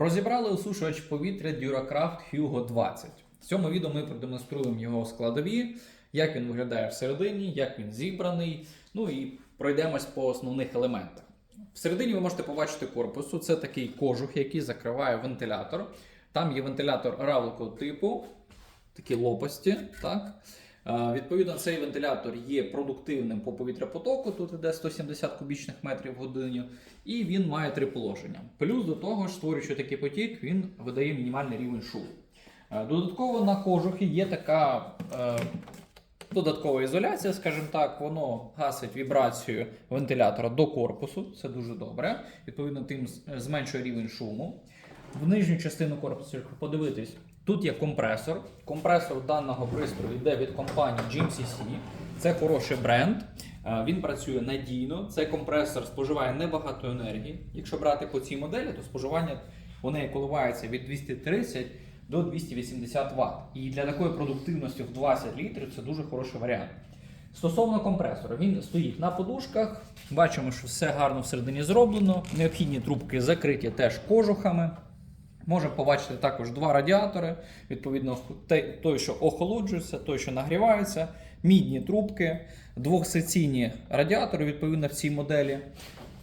Розібрали осушувач повітря Duracraft Hugo 20. В цьому відео ми продемонструємо його складові, як він виглядає всередині, як він зібраний, ну і пройдемось по основних елементах. Всередині ви можете побачити корпусу. Це такий кожух, який закриває вентилятор. Там є вентилятор равликового типу, такі лопасті. Так? Е, Відповідно, цей вентилятор є продуктивним по повітряпотоку, тут іде 170 кубічних метрів в годину, і він має три положення. Плюс до того ж, створюючи такий потік, він видає мінімальний рівень шуму. Е, Додатково на кожухі є така е, додаткова ізоляція, скажімо так, воно гасить вібрацію вентилятора до корпусу, це дуже добре. Відповідно, тим зменшує рівень шуму. В нижню частину корпусу, подивитись, тут є компресор. Компресор даного пристрою йде від компанії GMCC. Це хороший бренд. Е, Він працює надійно. Цей компресор споживає небагато енергії. Якщо брати по цій моделі, то споживання у неї коливається від 230 до 280 Вт. І для такої продуктивності в 20 літрів це дуже хороший варіант. Стосовно компресора, він стоїть на подушках. Бачимо, що все гарно всередині зроблено. Необхідні трубки закриті теж кожухами. Можемо побачити також два радіатори. Відповідно, той, що охолоджується, той, що нагрівається, мідні трубки, двохсекційні радіатори, відповідно, в цій моделі.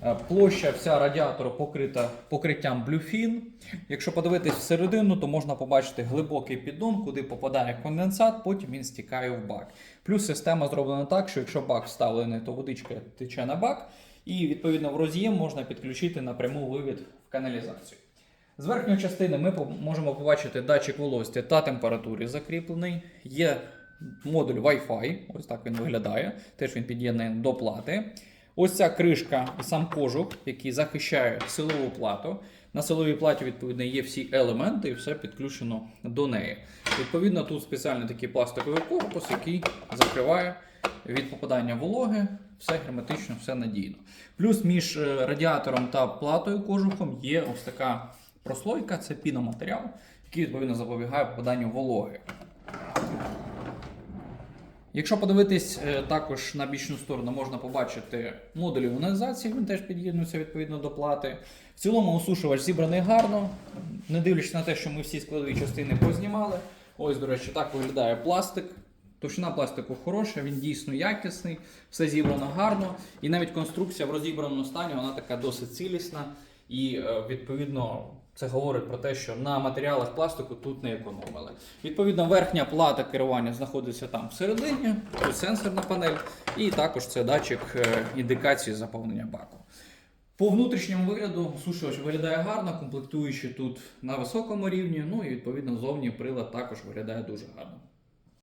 Е, Площа вся радіатору покрита покриттям Bluefin. Якщо подивитись всередину, то можна побачити глибокий піддон, куди попадає конденсат, потім він стікає в бак. Плюс система зроблена так, що якщо бак вставлений, то водичка тече на бак, і відповідно в роз'єм можна підключити напряму вивід в каналізацію. З верхньої частини ми можемо побачити датчик вологості та температури закріплений. Є модуль Wi-Fi, ось так він виглядає. Теж він під'єднаний до плати. Ось ця кришка і сам кожух, який захищає силову плату. На силовій платі, відповідно, є всі елементи і все підключено до неї. Відповідно, тут спеціальний такий пластиковий корпус, який закриває від попадання вологи, все герметично, все надійно. Плюс між е, радіатором та платою кожухом є ось така прослойка, це піноматеріал, який відповідно запобігає попаданню вологи. Якщо подивитись е, також на бічну сторону, можна побачити модуль іонізації, він теж під'єднується відповідно до плати. В цілому осушувач зібраний гарно, не дивлячись на те, що ми всі складові частини познімали. Ось, до речі, так виглядає пластик. Товщина пластику хороша, він дійсно якісний, все зібрано гарно. І навіть конструкція в розібраному стані вона така досить цілісна. І е, відповідно це говорить про те, що на матеріалах пластику тут не економили. Відповідно, верхня плата керування знаходиться там всередині, тут сенсорна панель, і також це датчик е, індикації заповнення баку. По внутрішньому вигляду сушувач виглядає гарно, комплектуючи тут на високому рівні. Ну і відповідно зовні прилад також виглядає дуже гарно.